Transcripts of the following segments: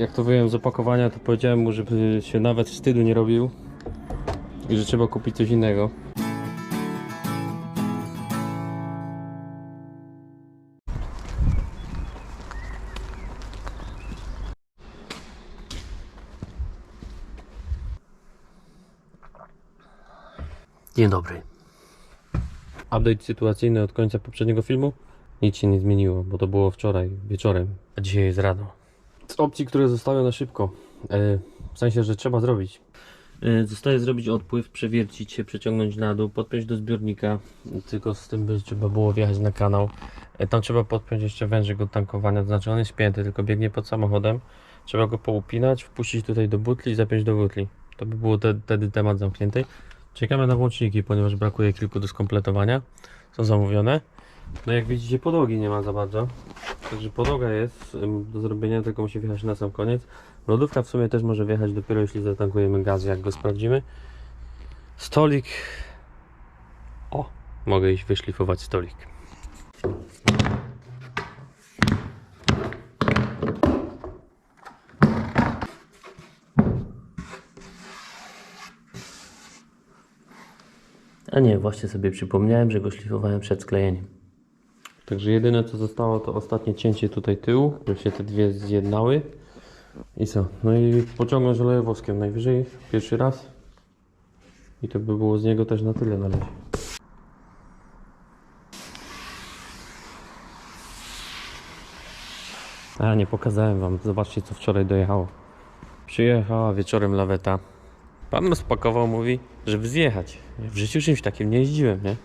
Jak to wyjąłem z opakowania, to powiedziałem mu, żeby się nawet wstydu nie robił i że trzeba kupić coś innego. Dzień dobry. Update sytuacyjny od końca poprzedniego filmu. Nic się nie zmieniło, bo to było wczoraj wieczorem, a dzisiaj jest rano. Opcji, które zostały na szybko, e, w sensie, że trzeba zrobić. E, Zostaje zrobić odpływ, przewiercić się, przeciągnąć na dół, podpiąć do zbiornika, tylko z tym by trzeba było wjechać na kanał. E, Tam trzeba podpiąć jeszcze wężyk do tankowania, to znaczy on jest pięty, tylko biegnie pod samochodem. Trzeba go poupinać, wpuścić tutaj do butli i zapiąć do butli. To by było te, wtedy temat zamknięty. Czekamy na włączniki, ponieważ brakuje kilku do skompletowania. Są zamówione. No jak widzicie podłogi nie ma za bardzo. Także podłoga jest do zrobienia, tylko musi wjechać na sam koniec. Lodówka w sumie też może wjechać dopiero jeśli zatankujemy gaz, jak go sprawdzimy. Stolik. O, mogę iść wyszlifować stolik. A nie, właśnie sobie przypomniałem, że go szlifowałem przed sklejeniem. Także jedyne co zostało to ostatnie cięcie tutaj tyłu, żeby się te dwie zjednały. I co? No i pociągnąć olejem woskiem najwyżej, pierwszy raz. I to by było z niego też na tyle na razie. A nie pokazałem wam, zobaczcie co wczoraj dojechało. Przyjechała wieczorem laweta. Pan rozpakował, mówi, żeby zjechać. W życiu czymś takim nie jeździłem, nie?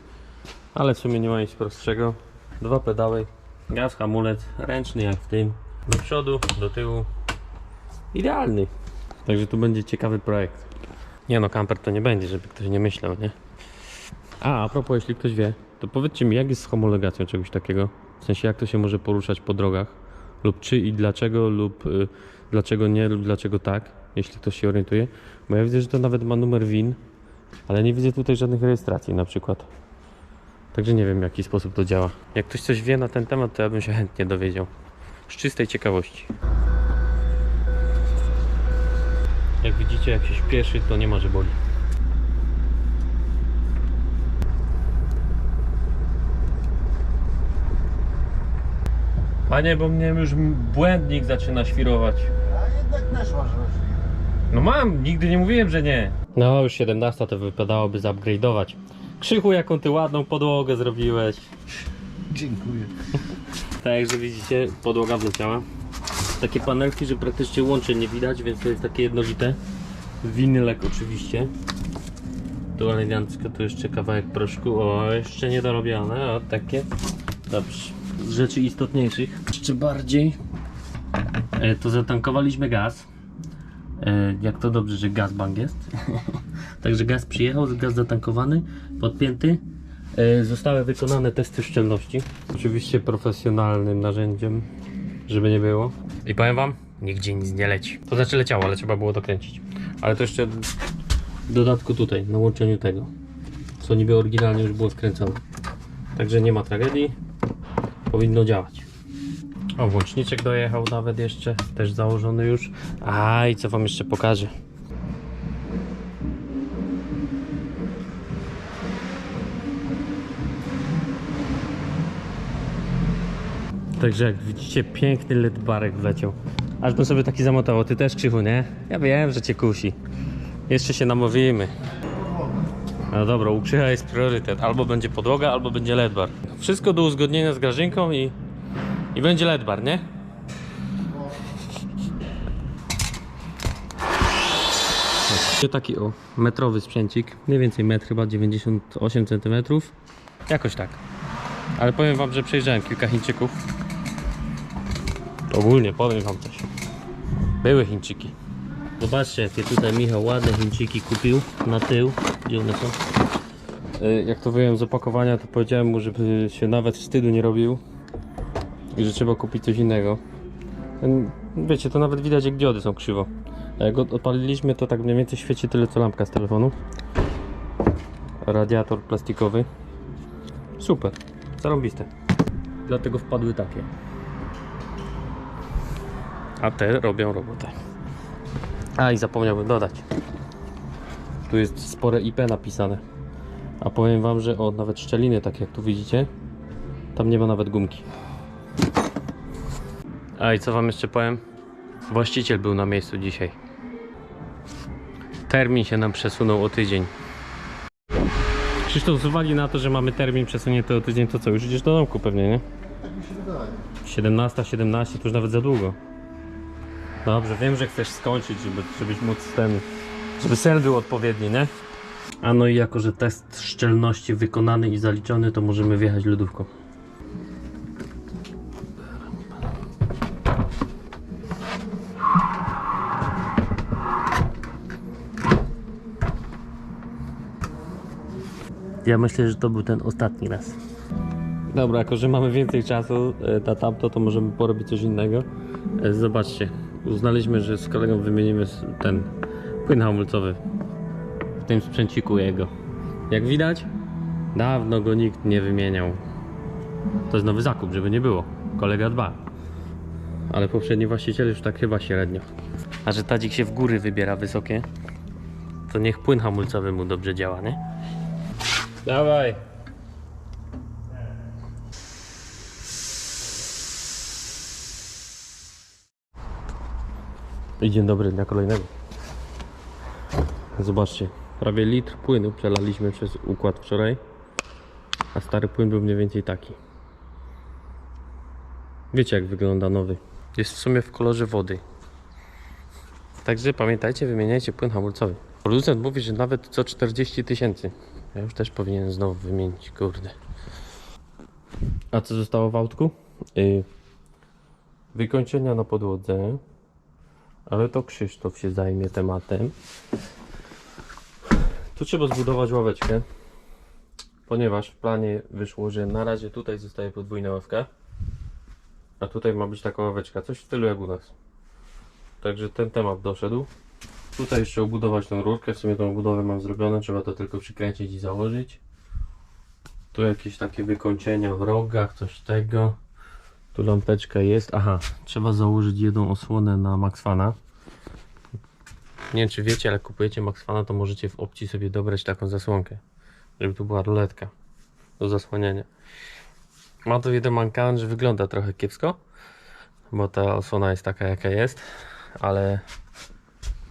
Ale w sumie nie ma nic prostszego. Dwa pedały, gaz, hamulec, ręczny jak w tym. Do przodu, do tyłu. Idealny. Także tu będzie ciekawy projekt. Nie no, camper to nie będzie, żeby ktoś nie myślał, nie? A, a propos, jeśli ktoś wie, to powiedzcie mi, jak jest z homologacją czegoś takiego? W sensie, jak to się może poruszać po drogach? Lub czy i dlaczego, lub y, dlaczego nie, lub dlaczego tak, jeśli ktoś się orientuje. Bo ja widzę, że to nawet ma numer WIN, ale nie widzę tutaj żadnych rejestracji na przykład. Także nie wiem w jaki sposób to działa. Jak ktoś coś wie na ten temat, to ja bym się chętnie dowiedział. Z czystej ciekawości. Jak widzicie, jak się śpieszy, to nie ma, że boli. Panie, bo mnie już błędnik zaczyna świrować. A jednak też masz. No mam, nigdy nie mówiłem, że nie. No już 17 to wypadałoby zupgrade'ować. Krzychu, jaką ty ładną podłogę zrobiłeś. Dziękuję. Tak jak widzicie, podłoga wleciała. Takie panelki, że praktycznie łączy nie widać, więc to jest takie jednolite. Winylek oczywiście. Tu elegancko, tu jeszcze kawałek proszku. O, jeszcze nie dorobione, o takie. Dobrze. Z rzeczy istotniejszych. Jeszcze bardziej. E, to zatankowaliśmy gaz. E, jak to dobrze, że gaz bank jest. Także gaz przyjechał, gaz zatankowany, podpięty. E, Zostały wykonane testy szczelności. Oczywiście profesjonalnym narzędziem, żeby nie było. I powiem wam, nigdzie nic nie leci. To znaczy leciało, ale trzeba było dokręcić. Ale to jeszcze w dodatku tutaj, na łączeniu tego. Co niby oryginalnie już było wkręcone. Także nie ma tragedii. Powinno działać. O, włączniczek dojechał nawet jeszcze, też założony już. A i co wam jeszcze pokażę. Także jak widzicie, piękny LED barek wleciał. Aż bym sobie taki zamontował. Ty też Krzychu, nie? Ja wiem, że cię kusi. Jeszcze się namówimy. No dobra, u Krzycha jest priorytet. Albo będzie podłoga, albo będzie LED bar. Wszystko do uzgodnienia z Grażynką i, i będzie LED bar, nie? Taki o, metrowy sprzęcik, mniej więcej metr, chyba 98 cm. Jakoś tak. Ale powiem wam, że przejrzałem kilka Chińczyków. Ogólnie powiem wam coś. Były Chińczyki. Zobaczcie, jakie tutaj Michał ładne Chińczyki kupił na tył. Gdzie one są? E, Jak to wyjąłem z opakowania, to powiedziałem mu, żeby się nawet wstydu nie robił i że trzeba kupić coś innego. Wiecie, to nawet widać jak diody są krzywo. A jak od- odpaliliśmy, to tak mniej więcej świeci tyle co lampka z telefonu. Radiator plastikowy. Super, zarąbiste. Dlatego wpadły takie. A te robią robotę. A i zapomniałbym dodać. Tu jest spore IP napisane. A powiem wam, że o nawet szczeliny, tak jak tu widzicie, tam nie ma nawet gumki. A i co wam jeszcze powiem? Właściciel był na miejscu dzisiaj. Termin się nam przesunął o tydzień. Krzysztof, z uwagi na to, że mamy termin przesunięty o tydzień, to co, już idziesz do domku pewnie, nie? Tak mi się wydaje. 17, 17 to już nawet za długo. Dobrze, wiem, że chcesz skończyć, żeby, żebyś móc ten. żeby cel był odpowiedni, nie? A no i jako, że test szczelności wykonany i zaliczony, to możemy wjechać lodówką. Ja myślę, że to był ten ostatni raz. Dobra, jako że mamy więcej czasu e, na tamto, to możemy porobić coś innego. E, Zobaczcie, uznaliśmy, że z kolegą wymienimy ten płyn hamulcowy w tym sprzęciku jego. Jak widać, dawno go nikt nie wymieniał. To jest nowy zakup, żeby nie było. Kolega dba. Ale poprzedni właściciel już tak chyba średnio. A że tadzik się w góry wybiera wysokie, to niech płyn hamulcowy mu dobrze działa, nie? Dawaj! I dzień dobry dnia kolejnego. Zobaczcie, prawie litr płynu przelaliśmy przez układ wczoraj, a stary płyn był mniej więcej taki. Wiecie jak wygląda nowy. Jest w sumie w kolorze wody. Także pamiętajcie, wymieniajcie płyn hamulcowy. Producent mówi, że nawet co 40 tysięcy. Ja już też powinienem znowu wymienić, kurde. A co zostało w autku? Yy, wykończenia na podłodze, ale to Krzysztof się zajmie tematem. Tu trzeba zbudować ławeczkę, ponieważ w planie wyszło, że na razie tutaj zostaje podwójna ławka, a tutaj ma być taka ławeczka, coś w stylu jak u nas. Także ten temat doszedł. Tutaj jeszcze obudować tą rurkę, w sumie tą budowę mam zrobione, trzeba to tylko przykręcić i założyć. Tu jakieś takie wykończenia w rogach, coś tego. Tu lampeczka jest. Aha, trzeba założyć jedną osłonę na Maxfana. Nie wiem czy wiecie, ale kupujecie Maxfana, to możecie w opcji sobie dobrać taką zasłonkę. Żeby tu była ruletka do zasłaniania. Ma to jeden mankament, że wygląda trochę kiepsko. Bo ta osłona jest taka jaka jest. Ale,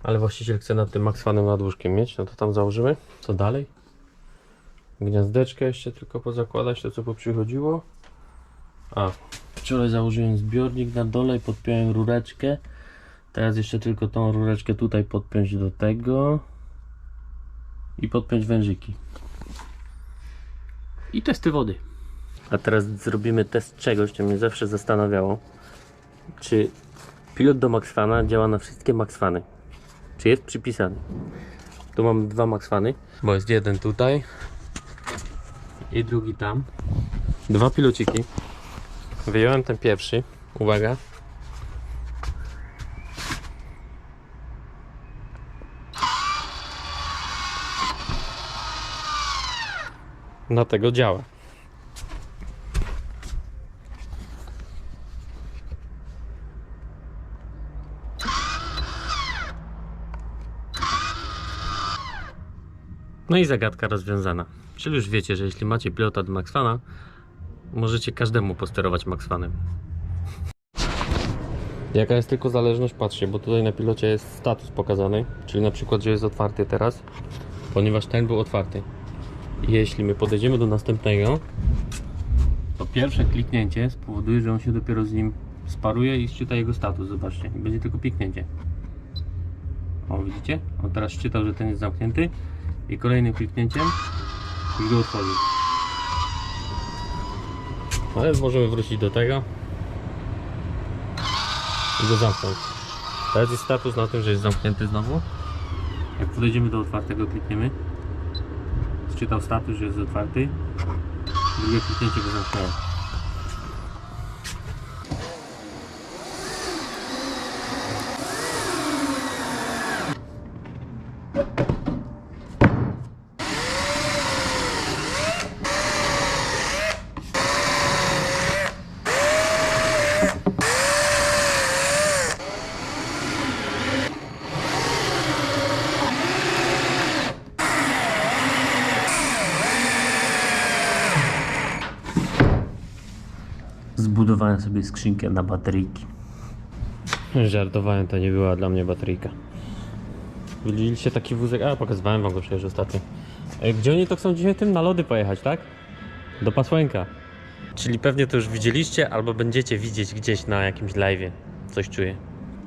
ale właściciel chce nad tym Maxfanem nad łóżkiem mieć. No to tam założymy. Co dalej? Gniazdeczkę jeszcze tylko pozakładać, to co poprzychodziło. A, Wczoraj założyłem zbiornik na dole i podpiąłem rureczkę. Teraz jeszcze tylko tą rureczkę tutaj podpiąć do tego. I podpiąć wężyki. I testy wody. A teraz zrobimy test czegoś, co mnie zawsze zastanawiało. Czy pilot do Maxfana działa na wszystkie Maxfany? Czy jest przypisany? Tu mam dwa Maxfany. Bo jest jeden tutaj. I drugi tam. Dwa pilociki. Wyjąłem ten pierwszy. Uwaga. Na tego działa. No i zagadka rozwiązana. Czyli już wiecie, że jeśli macie pilota do Maxfana, możecie każdemu posterować Maxfanem. Jaka jest tylko zależność? Patrzcie, bo tutaj na pilocie jest status pokazany, czyli na przykład, że jest otwarty teraz, ponieważ ten był otwarty. Jeśli my podejdziemy do następnego, to pierwsze kliknięcie spowoduje, że on się dopiero z nim sparuje i szczyta jego status, zobaczcie. I będzie tylko piknięcie. O, widzicie? On teraz szczytał, że ten jest zamknięty i kolejnym kliknięciem już go otworzył. Ale możemy wrócić do tego i go zamknąć. Teraz jest status na tym, że jest zamknięty znowu. Jak podejdziemy do otwartego, klikniemy. Czytał status, że jest otwarty. Drugie kliknięcie go zamknęło. Zbudowałem sobie skrzynkę na bateryjki. Żartowałem, to nie była dla mnie bateryjka. Widzieliście taki wózek? A, pokazywałem wam go przecież ostatnio. Gdzie oni to chcą dzisiaj tym na lody pojechać, tak? Do Pasłęka. Czyli pewnie to już widzieliście, albo będziecie widzieć gdzieś na jakimś live'ie. Coś czuję.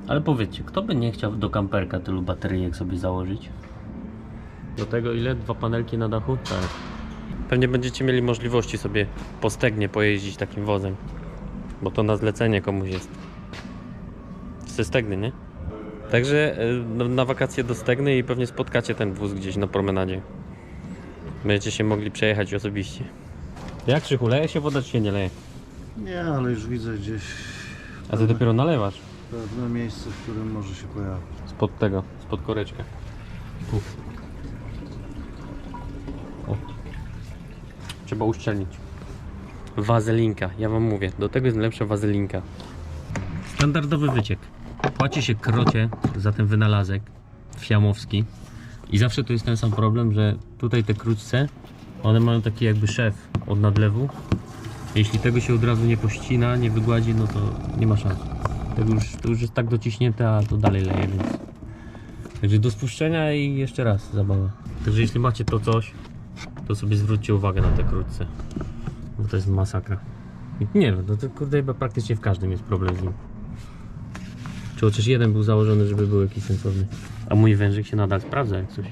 Ale powiedzcie, kto by nie chciał do kamperka tylu bateryjek sobie założyć? Do tego ile? Dwa panelki na dachu? Tak. Pewnie będziecie mieli możliwości sobie po stegnie pojeździć takim wozem. Bo to na zlecenie komuś jest. Ze stegny, nie? Także y, no, na wakacje do stegny i pewnie spotkacie ten wóz gdzieś na promenadzie. Będziecie się mogli przejechać osobiście. Jak Krzychu, leje się woda czy się nie leje? Nie, ale już widzę gdzieś A ty dopiero nalewasz. pewne miejsce, w którym może się pojawić. Spod tego, spod koreczka. Tu. O. Trzeba uszczelnić. Wazelinka, ja wam mówię, do tego jest najlepsza wazelinka. Standardowy wyciek. Płaci się krocie za ten wynalazek fiamowski. I zawsze tu jest ten sam problem, że tutaj te krótce, one mają taki jakby szef od nadlewu. Jeśli tego się od razu nie pościna, nie wygładzi, no to nie ma szans. Tego już, to już jest tak dociśnięte, a to dalej leje, więc... Także do spuszczenia i jeszcze raz zabawa. Także jeśli macie to coś, to sobie zwróćcie uwagę na te krótce. Bo to jest masakra. Nie wiem, no to kurde chyba praktycznie w każdym jest problem z nim. Czy chociaż jeden był założony, żeby był jakiś sensowny. A mój wężyk się nadal sprawdza jak coś.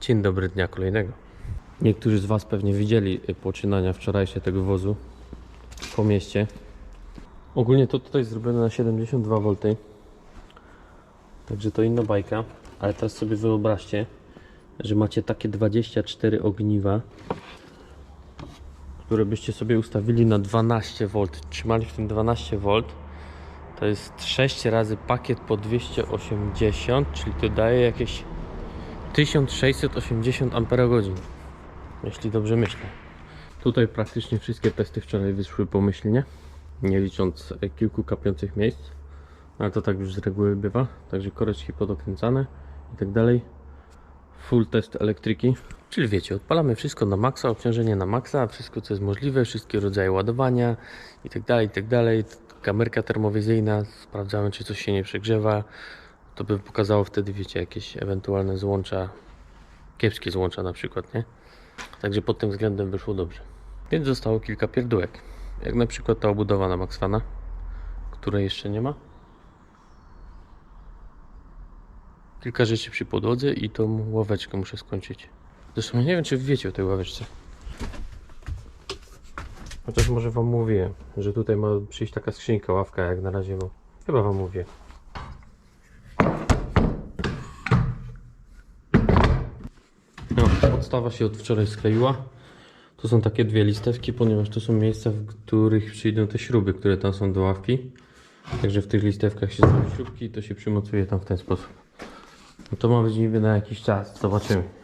Dzień dobry dnia kolejnego. Niektórzy z Was pewnie widzieli y, poczynania wczorajsze tego wozu po mieście. Ogólnie to tutaj zrobione na 72 V. Także to inna bajka. Ale teraz sobie wyobraźcie, że macie takie 24 ogniwa, które byście sobie ustawili na 12 V. Trzymali w tym 12 V. To jest 6 razy pakiet po 280, czyli to daje jakieś 1680 Ah, jeśli dobrze myślę. Tutaj praktycznie wszystkie testy wczoraj wyszły pomyślnie, nie licząc e, kilku kapiących miejsc, ale to tak już z reguły bywa, także koreczki podokręcane i tak dalej. Full test elektryki, czyli wiecie, odpalamy wszystko na maksa, obciążenie na maksa, wszystko co jest możliwe, wszystkie rodzaje ładowania i tak dalej, i tak dalej. Kamerka termowizyjna, sprawdzamy czy coś się nie przegrzewa, to by pokazało wtedy, wiecie, jakieś ewentualne złącza, kiepskie złącza na przykład, nie? Także pod tym względem wyszło dobrze. Więc zostało kilka pierdółek. Jak na przykład ta obudowa na Maxfana, której jeszcze nie ma. Kilka rzeczy przy podłodze i tą ławeczkę muszę skończyć. Zresztą nie wiem, czy wiecie o tej ławeczce. Chociaż może wam mówię, że tutaj ma przyjść taka skrzynka, ławka, jak na razie, bo chyba wam mówię. Podstawa się od wczoraj skleiła. To są takie dwie listewki, ponieważ to są miejsca, w których przyjdą te śruby, które tam są do ławki. Także w tych listewkach się zrobi śrubki i to się przymocuje tam w ten sposób. No to ma być niby na jakiś czas, zobaczymy.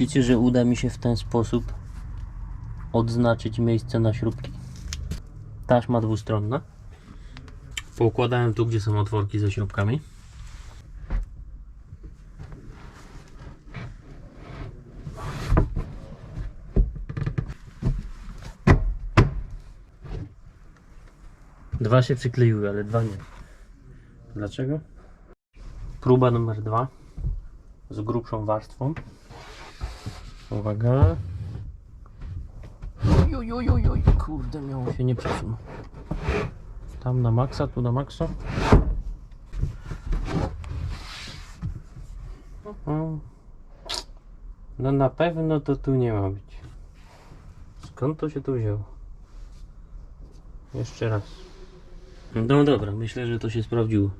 Myślicie, że uda mi się w ten sposób odznaczyć miejsce na śrubki? Taśma dwustronna. Poukładałem tu, gdzie są otworki ze śrubkami. Dwa się przykleiły, ale dwa nie. Dlaczego? Próba numer dwa z grubszą warstwą. Uwaga. Oj, kurde, miało się nie przesunąć. Tam na maksa, tu na maksa. No na pewno to tu nie ma być. Skąd to się tu wzięło? Jeszcze raz. No dobra, myślę, że to się sprawdziło.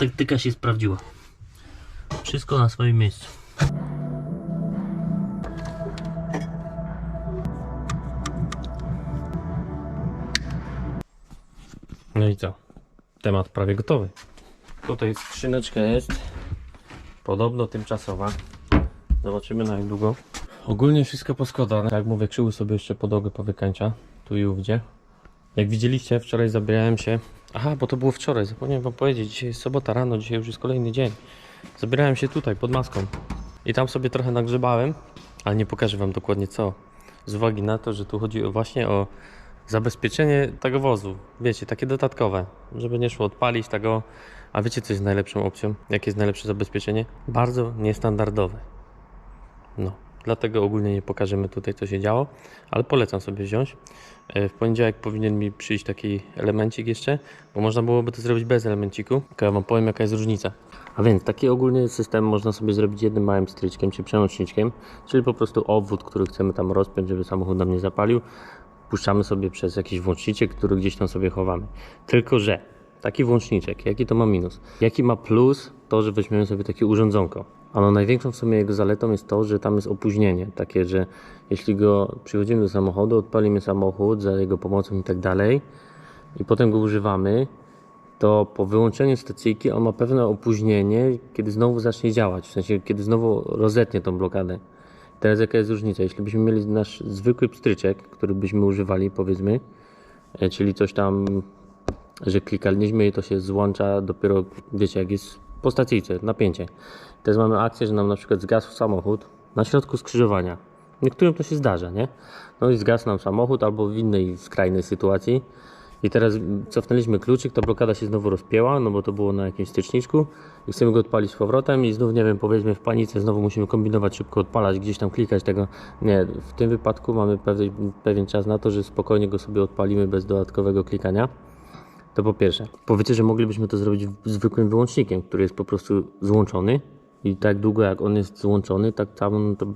Taktyka się sprawdziła. Wszystko na swoim miejscu. No i co? Temat prawie gotowy. Tutaj skrzyneczka jest. Podobno tymczasowa. Zobaczymy na jak długo. Ogólnie wszystko poskładane. Jak mówię, krzyły sobie jeszcze podłogę powykańcza. Tu i ówdzie. Jak widzieliście, wczoraj zabierałem się. Aha, bo to było wczoraj, zapomniałem wam powiedzieć. Dzisiaj jest sobota rano, dzisiaj już jest kolejny dzień. Zabierałem się tutaj pod maską. I tam sobie trochę nagrzebałem, ale nie pokażę wam dokładnie co. Z uwagi na to, że tu chodzi właśnie o zabezpieczenie tego wozu. Wiecie, takie dodatkowe, żeby nie szło odpalić tego. A wiecie, co jest najlepszą opcją? Jakie jest najlepsze zabezpieczenie? Bardzo niestandardowe. No, dlatego ogólnie nie pokażemy tutaj, co się działo, ale polecam sobie wziąć. E, W poniedziałek powinien mi przyjść taki elemencik jeszcze, bo można byłoby to zrobić bez elemenciku. Tylko ja Wam powiem, jaka jest różnica. A więc taki ogólny system można sobie zrobić jednym małym stryczkiem czy przełączniczkiem, czyli po prostu obwód, który chcemy tam rozpiąć, żeby samochód nam nie zapalił. Puszczamy sobie przez jakiś włączniczek, który gdzieś tam sobie chowamy. Tylko, że taki włączniczek, jaki to ma minus? Jaki ma plus? To, że weźmiemy sobie takie urządzonko. A no największą w sumie jego zaletą jest to, że tam jest opóźnienie. Takie, że jeśli go przychodzimy do samochodu, odpalimy samochód za jego pomocą i tak dalej i potem go używamy, to po wyłączeniu stacyjki on ma pewne opóźnienie, kiedy znowu zacznie działać, w sensie kiedy znowu rozetnie tą blokadę. Teraz jaka jest różnica? Jeśli byśmy mieli nasz zwykły pstryczek, który byśmy używali, powiedzmy, e, czyli coś tam, że klikaliśmy i to się złącza dopiero, wiecie, jak jest po stacyjce, napięcie. Teraz mamy akcję, że nam na przykład zgasł samochód na środku skrzyżowania. Niektórym to się zdarza, nie? No i zgasł nam samochód albo w innej skrajnej sytuacji. I teraz cofnęliśmy kluczyk, ta blokada się znowu rozpięła, no bo to było na jakimś styczniczku i chcemy go odpalić z powrotem i znów, nie wiem, powiedzmy w panice, znowu musimy kombinować, szybko odpalać, gdzieś tam klikać tego. Nie, w tym wypadku mamy pewien, pewien czas na to, że spokojnie go sobie odpalimy bez dodatkowego klikania. To po pierwsze. Powiecie, że moglibyśmy to zrobić zwykłym wyłącznikiem, który jest po prostu złączony i tak długo jak on jest złączony, tak, tam to,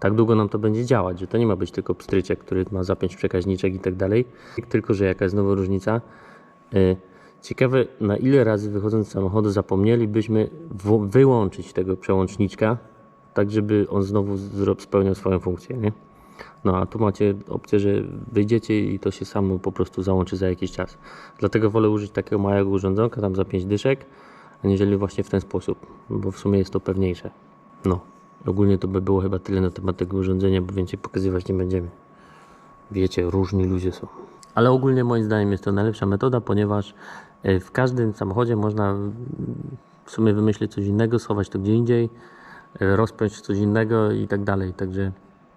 tak długo nam to będzie działać, że to nie ma być tylko pstryczek, który ma zapiąć przekaźniczek i tak dalej. Tylko, że jaka jest znowu różnica. Y, Ciekawe, na ile razy wychodząc z samochodu zapomnielibyśmy wyłączyć tego przełączniczka, tak żeby on znowu spełniał swoją funkcję, nie? No a tu macie opcję, że wyjdziecie i to się samo po prostu załączy za jakiś czas. Dlatego wolę użyć takiego małego urządzonka, tam za 5 dyszek, aniżeli właśnie w ten sposób, bo w sumie jest to pewniejsze. No, ogólnie to by było chyba tyle na temat tego urządzenia, bo więcej pokazywać nie będziemy. Wiecie, różni ludzie są. Ale ogólnie moim zdaniem jest to najlepsza metoda, ponieważ e, w każdym samochodzie można mm, w sumie wymyślić coś innego, schować to gdzie indziej, e, rozpiąć coś innego i tak dalej. Także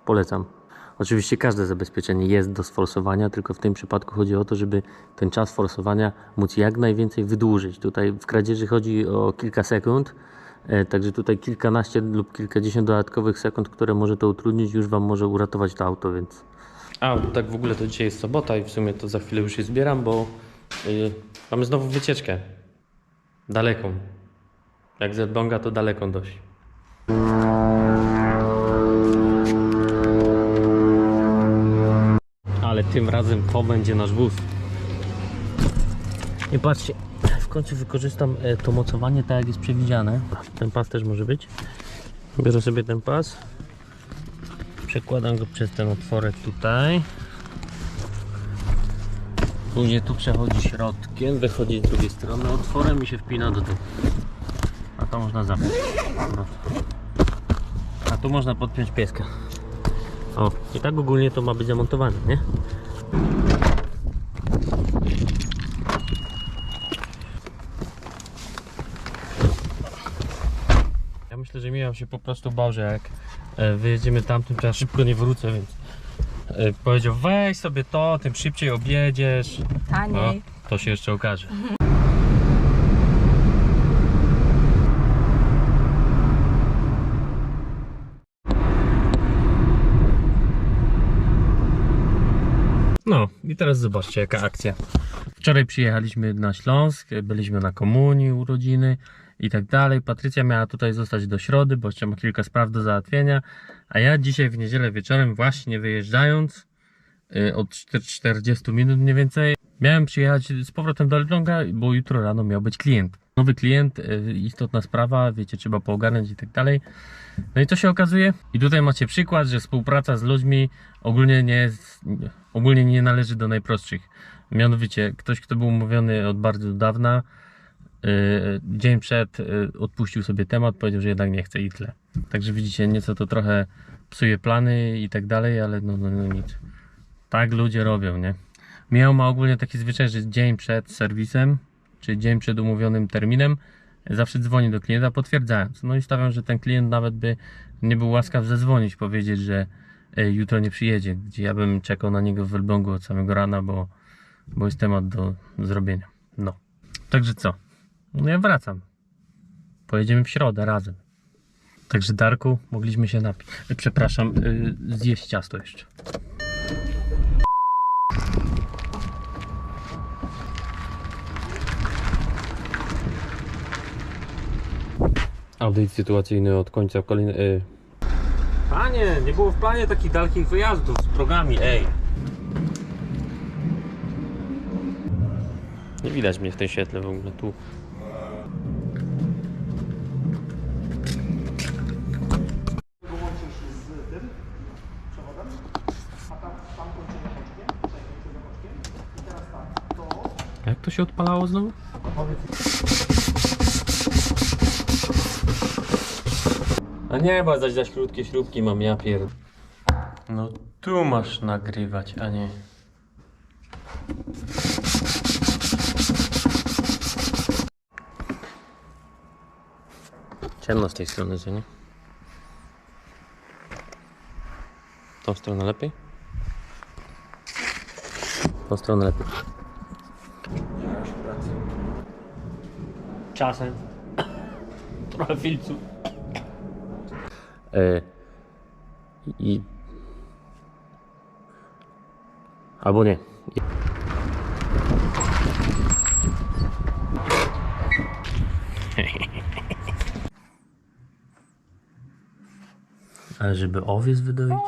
polecam. Oczywiście każde zabezpieczenie jest do sforsowania, tylko w tym przypadku chodzi o to, żeby ten czas forsowania móc jak najwięcej wydłużyć. Tutaj w kradzieży chodzi o kilka sekund, e, także tutaj kilkanaście lub kilkadziesiąt dodatkowych sekund, które może to utrudnić, już Wam może uratować to auto, więc... A, tak w ogóle to dzisiaj jest sobota i w sumie to za chwilę już się zbieram, bo y, mamy znowu wycieczkę. Daleką. Jak z to daleką dość. Ale tym razem to będzie nasz wóz. I patrzcie, w końcu wykorzystam e, to mocowanie tak jak jest przewidziane. Ten pas też może być. Biorę sobie ten pas. Przekładam go przez ten otworek tutaj. Później tu przechodzi środkiem, wychodzi z drugiej strony otworem i się wpina do tyłu. A to można. No. A tu można podpiąć pieska. O, i tak ogólnie to ma być zamontowane, nie? Ja myślę, że Michał się po prostu bał, że jak e, wyjedziemy tamtym, to ja szybko nie wrócę, więc e, powiedział weź sobie to, tym szybciej objedziesz. No, Taniej. to się jeszcze okaże. No i teraz zobaczcie jaka akcja. Wczoraj przyjechaliśmy na Śląsk, byliśmy na komunii, urodziny i tak dalej. Patrycja miała tutaj zostać do środy, bo jeszcze ma kilka spraw do załatwienia. A ja dzisiaj w niedzielę wieczorem, właśnie wyjeżdżając, y, od 40 minut mniej więcej, miałem przyjechać z powrotem do Elbląga, bo jutro rano miał być klient. Nowy klient, y, istotna sprawa, wiecie, trzeba poogarnąć i tak dalej. No i to się okazuje. I tutaj macie przykład, że współpraca z ludźmi ogólnie nie ogólnie nie należy do najprostszych. Mianowicie, ktoś, kto był umówiony od bardzo dawna, y, dzień przed y, odpuścił sobie temat, powiedział, że jednak nie chce i tyle. Także widzicie, nieco to trochę psuje plany i tak dalej, ale no, no, no nic. Tak ludzie robią, nie? Miał ma ogólnie taki zwyczaj, że dzień przed serwisem, czy dzień przed umówionym terminem, zawsze dzwoni do klienta potwierdzając. No i stawiam, że ten klient nawet by nie był łaskaw zadzwonić, powiedzieć, że jutro nie przyjedzie, gdzie ja bym czekał na niego w Elblągu od samego rana, bo, bo jest temat do zrobienia. No. Także co? No ja wracam. Pojedziemy w środę razem. Także Darku, mogliśmy się napić. E, Przepraszam, y, zjeść ciasto jeszcze. Audyt sytuacyjny od końca kolejny. Y... Panie, nie było w planie takich dalekich wyjazdów z progami, ej. Nie widać mnie w tym świetle w ogóle tu. Jak to się odpalało znowu? A nie, bo zaś zaś krótkie śrubki mam, ja pierd... No tu masz nagrywać, a nie... Ciemno z tej strony, co nie? Tą stronę lepiej? Tą stronę lepiej. Czasem. Trochę filcu. E, I. Albo nie. Ale żeby owiec wydoić?